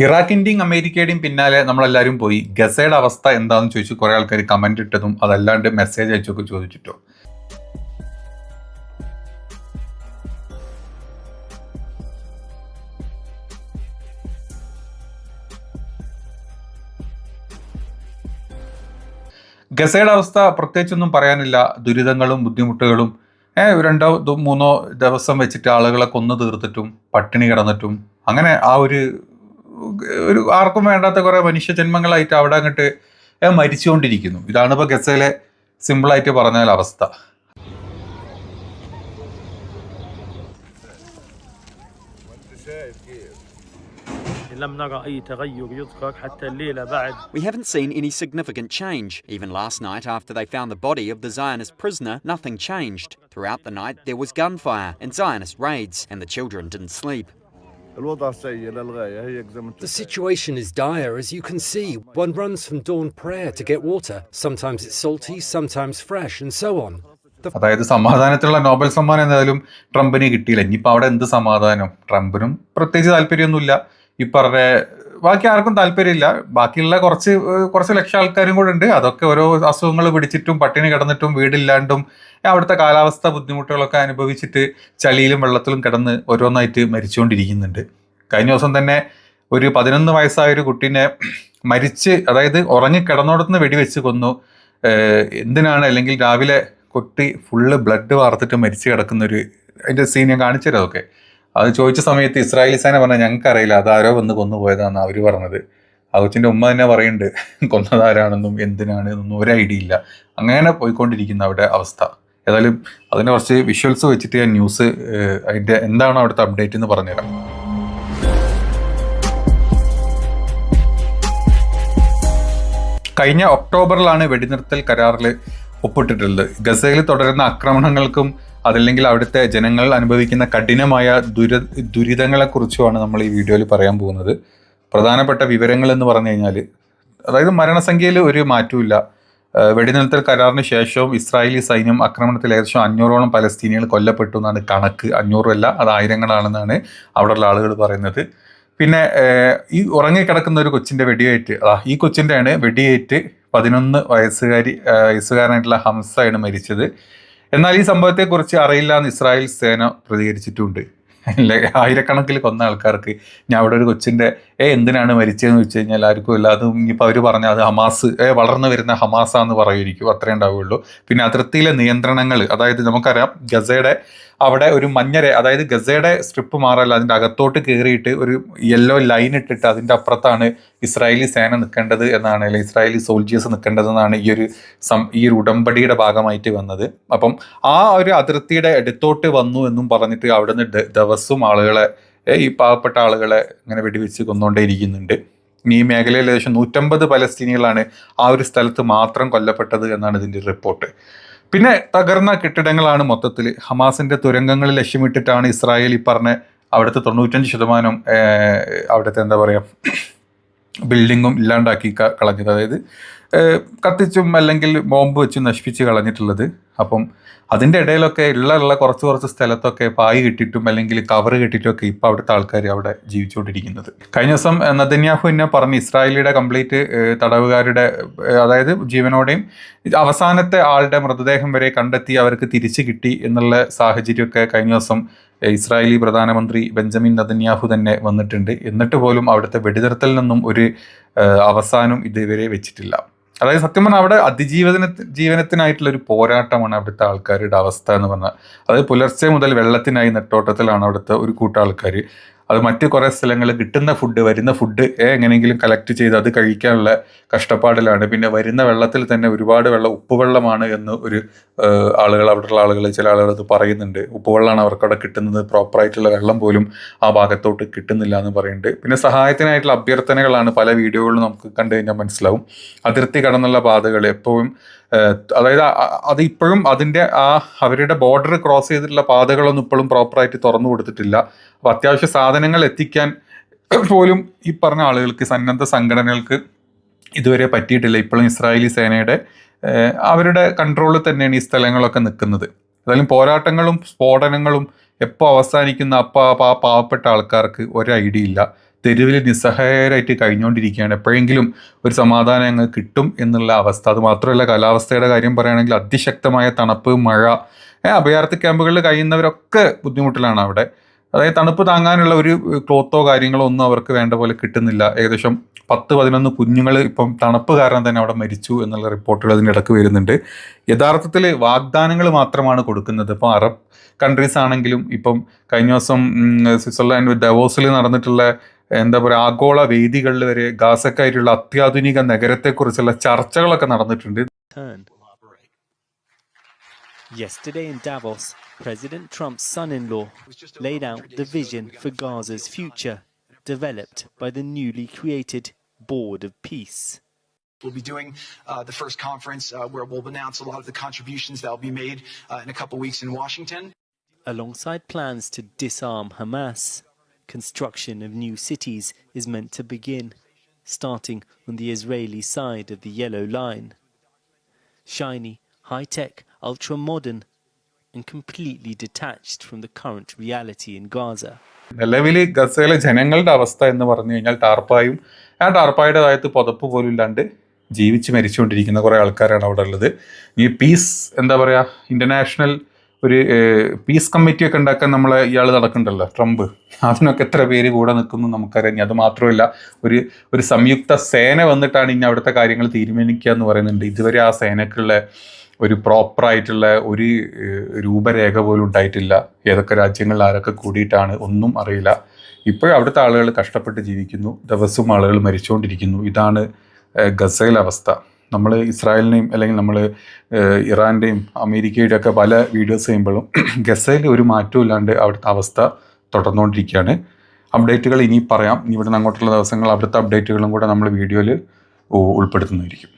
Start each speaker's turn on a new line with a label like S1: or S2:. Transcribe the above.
S1: ഇറാഖിന്റെയും അമേരിക്കയുടെയും പിന്നാലെ നമ്മളെല്ലാവരും പോയി. ഗസയുടെ അവസ്ഥ എന്താണെന്ന് ചോദിച്ചു കുറേ ആൾക്കാർ കമന്റ് ഇട്ടതും അതല്ലാണ്ട് മെസ്സേജ് അയച്ചൊക്കെ ചോദിച്ചിട്ടോ. ഗസയുടെ അവസ്ഥ പ്രത്യേകിച്ചൊന്നും പറയാനില്ല. ദുരിതങ്ങളും ബുദ്ധിമുട്ടുകളും ഏഹ് രണ്ടോ മൂന്നോ ദിവസം വെച്ചിട്ട് ആളുകളെ കൊന്നു തീർത്തിട്ടും പട്ടിണി കിടന്നിട്ടും അങ്ങനെ ആ ഒരു ഒരു ആർക്കും വേണ്ടാത്ത കുറേ മനുഷ്യ ജന്മങ്ങളായിട്ട് അവിടെ അങ്ങോട്ട് മരിച്ചുകൊണ്ടിരിക്കുന്നു ഇതാണ് ഇപ്പോൾ ഗസയിലെ സിമ്പിളായിട്ട് പറഞ്ഞ അവസ്ഥ
S2: We haven't seen any significant change. Even last night, after they found the body of the Zionist prisoner, nothing changed. Throughout the night, there was gunfire and Zionist raids, and the children didn't sleep.
S3: The situation is dire, as you can see. One runs from dawn prayer to get water. Sometimes it's salty, sometimes fresh, and so on. The
S1: അതായത് സമാധാനത്തിലുള്ള Nobel സമ്മാനം എന്തായാലും ട്രംപിന് കിട്ടിയില്ല ഇനിയിപ്പോൾ അവിടെ എന്ത് സമാധാനം ട്രംപിനും പ്രത്യേകിച്ച് താല്പര്യമൊന്നുമില്ല ഈ പറഞ്ഞ ബാക്കി ആർക്കും താല്പര്യമില്ല. ബാക്കിയുള്ള കുറച്ച് കുറച്ച് ലക്ഷം ആൾക്കാരും കൂടെ ഉണ്ട്. അതൊക്കെ ഓരോ അസുഖങ്ങൾ പിടിച്ചിട്ടും പട്ടിണി കിടന്നിട്ടും വീടില്ലാണ്ടും അവിടുത്തെ കാലാവസ്ഥ ബുദ്ധിമുട്ടുകളൊക്കെ അനുഭവിച്ചിട്ട് ചളിയിലും വെള്ളത്തിലും കിടന്ന് ഓരോന്നായിട്ട് മരിച്ചുകൊണ്ടിരിക്കുന്നുണ്ട്. കഴിഞ്ഞ ദിവസം തന്നെ ഒരു പതിനൊന്ന് വയസ്സായ ഒരു കുട്ടീനെ മരിച്ച് അതായത് ഉറങ്ങി കിടന്നോടത്തുനിന്ന് വെടിവെച്ച് കൊന്നു. എന്തിനാണ് അല്ലെങ്കിൽ രാവിലെ കുട്ടി ഫുള്ള് ബ്ലഡ് വാർത്തിട്ട് മരിച്ചു കിടക്കുന്നൊരു അതിന്റെ സീൻ ഞാൻ കാണിച്ചു തരാം അതൊക്കെ. അത് ചോദിച്ച സമയത്ത് ഇസ്രായേലി സേന പറഞ്ഞ ഞങ്ങൾക്കറിയില്ല അതാരോ വന്ന് കൊന്നുപോയതാണെന്ന് അവർ പറഞ്ഞത്. ആ കൊച്ചിന്റെ ഉമ്മ തന്നെ പറയുന്നുണ്ട് കൊന്നതാരാണെന്നും എന്തിനാണ് എന്നൊന്നും ഒരു ഐഡിയ ഇല്ല. അങ്ങനെ പോയിക്കൊണ്ടിരിക്കുന്ന അവിടെ അവസ്ഥ. ഏതായാലും അതിനെ കുറച്ച് വിഷ്വൽസ് വെച്ചിട്ട് ഞാൻ ന്യൂസ് അതിന്റെ എന്താണ് അവിടുത്തെ അപ്ഡേറ്റ് എന്ന് പറഞ്ഞുതരാം. കഴിഞ്ഞ ഒക്ടോബറിലാണ് വെടിനിർത്തൽ കരാറിൽ ഒപ്പിട്ടിട്ടുള്ളത്. ഗസയിൽ തുടരുന്ന ആക്രമണങ്ങൾക്കും അതല്ലെങ്കിൽ അവിടുത്തെ ജനങ്ങൾ അനുഭവിക്കുന്ന കഠിനമായ ദുര ദുരിതങ്ങളെക്കുറിച്ചുമാണ് നമ്മൾ ഈ വീഡിയോയിൽ പറയാൻ പോകുന്നത്. പ്രധാനപ്പെട്ട വിവരങ്ങൾ എന്ന് പറഞ്ഞു കഴിഞ്ഞാൽ അതായത് മരണസംഖ്യയിൽ ഒരു മാറ്റമില്ല വെടിനിർത്തൽ കരാറിന് ശേഷവും ഇസ്രായേലി സൈന്യം ആക്രമണത്തിൽ ഏകദേശം അഞ്ഞൂറോളം പലസ്തീനികൾ കൊല്ലപ്പെട്ടു എന്നാണ് കണക്ക്. അഞ്ഞൂറല്ല അത് ആയിരങ്ങളാണെന്നാണ് അവിടെയുള്ള ആളുകൾ പറയുന്നത്. പിന്നെ ഈ ഉറങ്ങിക്കിടക്കുന്ന ഒരു കൊച്ചിന്റെ വെടിയേറ്റ്. ആ ഈ കൊച്ചിന്റെയാണ് വെടിയേറ്റ് പതിനൊന്ന് വയസ്സുകാരി വയസ്സുകാരനായിട്ടുള്ള ഹംസയാണ് മരിച്ചത്. എന്നാൽ ഈ സംഭവത്തെക്കുറിച്ച് അറിയില്ല എന്ന് ഇസ്രായേൽ സേന പ്രതികരിച്ചിട്ടുണ്ട്. ആയിരക്കണക്കിൽ കൊന്ന ആൾക്കാർക്ക് ഞാൻ അവിടെ ഒരു കൊച്ചിന്റെ ഏ എന്തിനാണ് മരിച്ചതെന്ന് വെച്ച് കഴിഞ്ഞാൽ ആർക്കും ഇല്ല. അത് ഇനിയിപ്പോൾ അവർ പറഞ്ഞാൽ അത് ഹമാസ് ഏ വളർന്നു വരുന്ന ഹമാസാന്ന് പറയുമായിരിക്കും. അത്രേ ഉണ്ടാവുകയുള്ളൂ. പിന്നെ അതിർത്തിയിലെ നിയന്ത്രണങ്ങൾ അതായത് നമുക്കറിയാം ഗസയുടെ അവിടെ ഒരു മഞ്ഞരെ അതായത് ഗസയുടെ സ്ട്രിപ്പ് മാറല്ല അതിന്റെ അകത്തോട്ട് കയറിയിട്ട് ഒരു യെല്ലോ ലൈൻ ഇട്ടിട്ട് അതിന്റെ അപ്പുറത്താണ് ഇസ്രായേലി സേന നിൽക്കേണ്ടത് എന്നാണ് അല്ലെങ്കിൽ ഇസ്രായേലി സോൾജിയേഴ്സ് നിൽക്കേണ്ടതെന്നാണ് ഈ ഒരു സം ഈ ഒരു ഉടമ്പടിയുടെ ഭാഗമായിട്ട് വന്നത്. അപ്പം ആ ഒരു അതിർത്തിയുടെ അടുത്തോട്ട് വന്നു എന്നും പറഞ്ഞിട്ട് അവിടുന്ന് ദിവസവും ആളുകളെ ഈ പാവപ്പെട്ട ആളുകളെ ഇങ്ങനെ വെടിവെച്ച് കൊന്നുകൊണ്ടേയിരിക്കുന്നുണ്ട് ഈ മേഖലയിൽ ഏകദേശം നൂറ്റമ്പത് പലസ്തീനികളാണ് ആ ഒരു സ്ഥലത്ത് മാത്രം കൊല്ലപ്പെട്ടത് എന്നാണ് ഇതിന്റെ റിപ്പോർട്ട് പിന്നെ തകർന്ന കെട്ടിടങ്ങളാണ് മൊത്തത്തിൽ ഹമാസിന്റെ തുരങ്കങ്ങൾ ലക്ഷ്യമിട്ടിട്ടാണ് ഇസ്രായേൽ ഈ പറഞ്ഞ അവിടുത്തെ തൊണ്ണൂറ്റഞ്ച് ശതമാനം അവിടുത്തെ എന്താ പറയുക ബിൽഡിങ്ങും ഇല്ലാണ്ടാക്കി കളഞ്ഞത്. അതായത് കത്തിച്ചും അല്ലെങ്കിൽ ബോംബ് വെച്ചും നശിപ്പിച്ച് കളഞ്ഞിട്ടുള്ളത് അപ്പം അതിന്റെ ഇടയിലൊക്കെ ഉള്ള ഉള്ള കുറച്ച് കുറച്ച് സ്ഥലത്തൊക്കെ പായ് കിട്ടിയിട്ടും അല്ലെങ്കിൽ കവർ കിട്ടിയിട്ടും ഒക്കെ ഇപ്പോൾ അവിടുത്തെ ആൾക്കാർ അവിടെ ജീവിച്ചുകൊണ്ടിരിക്കുന്നത്. കഴിഞ്ഞ ദിവസം നദന്യാഹു എന്നെ പറഞ്ഞ് ഇസ്രായേലിയുടെ കംപ്ലീറ്റ് തടവുകാരുടെ അതായത് ജീവനോടെയും അവസാനത്തെ ആളുടെ മൃതദേഹം വരെ കണ്ടെത്തി അവർക്ക് തിരിച്ചു കിട്ടി എന്നുള്ള സാഹചര്യമൊക്കെ കഴിഞ്ഞ ദിവസം ഇസ്രായേലി പ്രധാനമന്ത്രി ബെഞ്ചമിൻ നദന്യാഹു തന്നെ വന്നിട്ടുണ്ട്. എന്നിട്ട് പോലും അവിടുത്തെ വെടിനിർത്തലിൽ നിന്നും ഒരു അവസാനം ഇതുവരെ വെച്ചിട്ടില്ല. അതായത് സത്യം പറഞ്ഞാൽ അവിടെ അതിജീവന ജീവനത്തിനായിട്ടുള്ള ഒരു പോരാട്ടമാണ് അവിടുത്തെ ആൾക്കാരുടെ അവസ്ഥ എന്ന് പറഞ്ഞാൽ അതായത് പുലർച്ചെ മുതൽ വെള്ളത്തിനായി നെട്ടോട്ടത്തിലാണ് അവിടുത്തെ ഒരു കൂട്ടം ആൾക്കാർ അത് മറ്റ് കുറേ സ്ഥലങ്ങളിൽ കിട്ടുന്ന ഫുഡ് വരുന്ന ഫുഡ് എങ്ങനെയെങ്കിലും കളക്ട് ചെയ്ത് അത് കഴിക്കാനുള്ള കഷ്ടപ്പാടിലാണ്. പിന്നെ വരുന്ന വെള്ളത്തിൽ തന്നെ ഒരുപാട് വെള്ളം ഉപ്പുവെള്ളമാണ് എന്ന് ഒരു ആളുകൾ അവിടെയുള്ള ആളുകൾ ചില ആളുകൾ അത് പറയുന്നുണ്ട്. ഉപ്പുവെള്ളമാണ് അവർക്ക് അവിടെ കിട്ടുന്നത് പ്രോപ്പറായിട്ടുള്ള വെള്ളം പോലും ആ ഭാഗത്തോട്ട് കിട്ടുന്നില്ല എന്ന് പറയുന്നുണ്ട്. പിന്നെ സഹായത്തിനായിട്ടുള്ള അഭ്യർത്ഥനകളാണ് പല വീഡിയോകളിലും നമുക്ക് കണ്ടു കഴിഞ്ഞാൽ മനസ്സിലാവും. അതിർത്തി കടന്നുള്ള പാതകൾ എപ്പോഴും അതായത് അത് ഇപ്പോഴും അതിന്റെ ആ അവരുടെ ബോർഡർ ക്രോസ് ചെയ്തിട്ടുള്ള പാതകളൊന്നും ഇപ്പോഴും പ്രോപ്പറായിട്ട് തുറന്നു കൊടുത്തിട്ടില്ല. അപ്പോൾ അത്യാവശ്യ സാധനങ്ങൾ എത്തിക്കാൻ പോലും ഈ പറഞ്ഞ ആളുകൾക്ക് സന്നദ്ധ സംഘടനകൾക്ക് ഇതുവരെ പറ്റിയിട്ടില്ല. ഇപ്പോഴും ഇസ്രായേലി സേനയുടെ അവരുടെ കൺട്രോളിൽ തന്നെയാണ് ഈ സ്ഥലങ്ങളൊക്കെ നിൽക്കുന്നത്. ഏതായാലും പോരാട്ടങ്ങളും സ്ഫോടനങ്ങളും എപ്പോൾ അവസാനിക്കുന്ന അപ്പോൾ ആ പാവപ്പെട്ട ആൾക്കാർക്ക് ഒരു ഐഡിയ ഇല്ല. തെരുവിൽ നിസ്സഹായരായിട്ട് കഴിഞ്ഞുകൊണ്ടിരിക്കുകയാണ് എപ്പോഴെങ്കിലും ഒരു സമാധാനം അങ്ങ് കിട്ടും എന്നുള്ള അവസ്ഥ. അത് മാത്രമല്ല കാലാവസ്ഥയുടെ കാര്യം പറയുകയാണെങ്കിൽ അതിശക്തമായ തണുപ്പ് മഴ അഭയാർത്ഥി ക്യാമ്പുകളിൽ കഴിയുന്നവരൊക്കെ ബുദ്ധിമുട്ടിലാണ് അവിടെ. അതായത് തണുപ്പ് താങ്ങാനുള്ള ഒരു ക്ലോത്തോ കാര്യങ്ങളോ ഒന്നും അവർക്ക് വേണ്ട പോലെ കിട്ടുന്നില്ല. ഏകദേശം പത്ത് പതിനൊന്ന് കുഞ്ഞുങ്ങൾ ഇപ്പം തണുപ്പ് കാരണം തന്നെ അവിടെ മരിച്ചു എന്നുള്ള റിപ്പോർട്ടുകൾ അതിന്റെ ഇടയ്ക്ക് വരുന്നുണ്ട്. യഥാർത്ഥത്തിൽ വാഗ്ദാനങ്ങൾ മാത്രമാണ് കൊടുക്കുന്നത്. ഇപ്പോൾ അറബ് കൺട്രീസ് ആണെങ്കിലും ഇപ്പം കഴിഞ്ഞ ദിവസം സ്വിറ്റ്സർലാൻഡ് ഡവോസിൽ നടന്നിട്ടുള്ള എന്താ പറയുക ആഗോള വേദികളിൽ വരെ ഗാസക്കായിട്ടുള്ള അത്യാധുനിക നഗരത്തെക്കുറിച്ചുള്ള ചർച്ചകളൊക്കെ നടന്നിട്ടുണ്ട്
S4: turn. Yesterday in Davos, President Trump's son in law laid out the vision for Gaza's future, developed by the newly created Board of Peace.
S5: We'll be doing uh, the first conference uh, where we'll announce a lot of the contributions that will be made uh, in a couple weeks in Washington.
S4: Alongside plans to disarm Hamas, construction of new cities is meant to begin, starting on the Israeli side of the Yellow Line. Shiny, high tech, ultra modern, and completely detached from the current reality in Gaza.
S1: നിലവിൽ ഗസയിലെ ജനങ്ങളുടെ അവസ്ഥ എന്ന് പറഞ്ഞു കഴിഞ്ഞാൽ ടാർപ്പായും ആ ടാർപ്പായുടെ താഴത്ത് പുതപ്പ് പോലും ഇല്ലാണ്ട് ജീവിച്ച് മരിച്ചുകൊണ്ടിരിക്കുന്ന കുറേ ആൾക്കാരാണ് അവിടെ ഉള്ളത് ഈ പീസ് എന്താ പറയുക ഇന്റർനാഷണൽ ഒരു പീസ് കമ്മിറ്റിയൊക്കെ ഉണ്ടാക്കാൻ നമ്മളെ ഇയാൾ നടക്കണ്ടല്ലോ ട്രംപ്. അതിനൊക്കെ എത്ര പേര് കൂടെ നിൽക്കുന്നു നമുക്കറിയാം. അത് മാത്രമല്ല ഒരു ഒരു സംയുക്ത സേന വന്നിട്ടാണ് ഇനി അവിടുത്തെ കാര്യങ്ങൾ തീരുമാനിക്കുക എന്ന് പറയുന്നുണ്ട്. ഇതുവരെ ആ സേനക്കുള്ള ഒരു പ്രോപ്പറായിട്ടുള്ള ഒരു രൂപരേഖ പോലും ഉണ്ടായിട്ടില്ല. ഏതൊക്കെ രാജ്യങ്ങളിൽ ആരൊക്കെ കൂടിയിട്ടാണ് ഒന്നും അറിയില്ല. ഇപ്പോഴും അവിടുത്തെ ആളുകൾ കഷ്ടപ്പെട്ട് ജീവിക്കുന്നു. ദിവസവും ആളുകൾ മരിച്ചുകൊണ്ടിരിക്കുന്നു. ഇതാണ് ഗസയിലവസ്ഥ നമ്മൾ ഇസ്രായേലിനെയും അല്ലെങ്കിൽ നമ്മൾ ഇറാന്റെയും അമേരിക്കയുടെയും ഒക്കെ പല വീഡിയോസ് ചെയ്യുമ്പോഴും ഗസയിൽ ഒരു മാറ്റവും ഇല്ലാണ്ട് അവിടുത്തെ അവസ്ഥ തുടർന്നുകൊണ്ടിരിക്കുകയാണ്. അപ്ഡേറ്റുകൾ ഇനി പറയാം. ഇവിടുന്ന് അങ്ങോട്ടുള്ള ദിവസങ്ങൾ അവിടുത്തെ അപ്ഡേറ്റുകളും കൂടെ നമ്മൾ വീഡിയോയിൽ ഉൾപ്പെടുത്തുന്നതായിരിക്കും.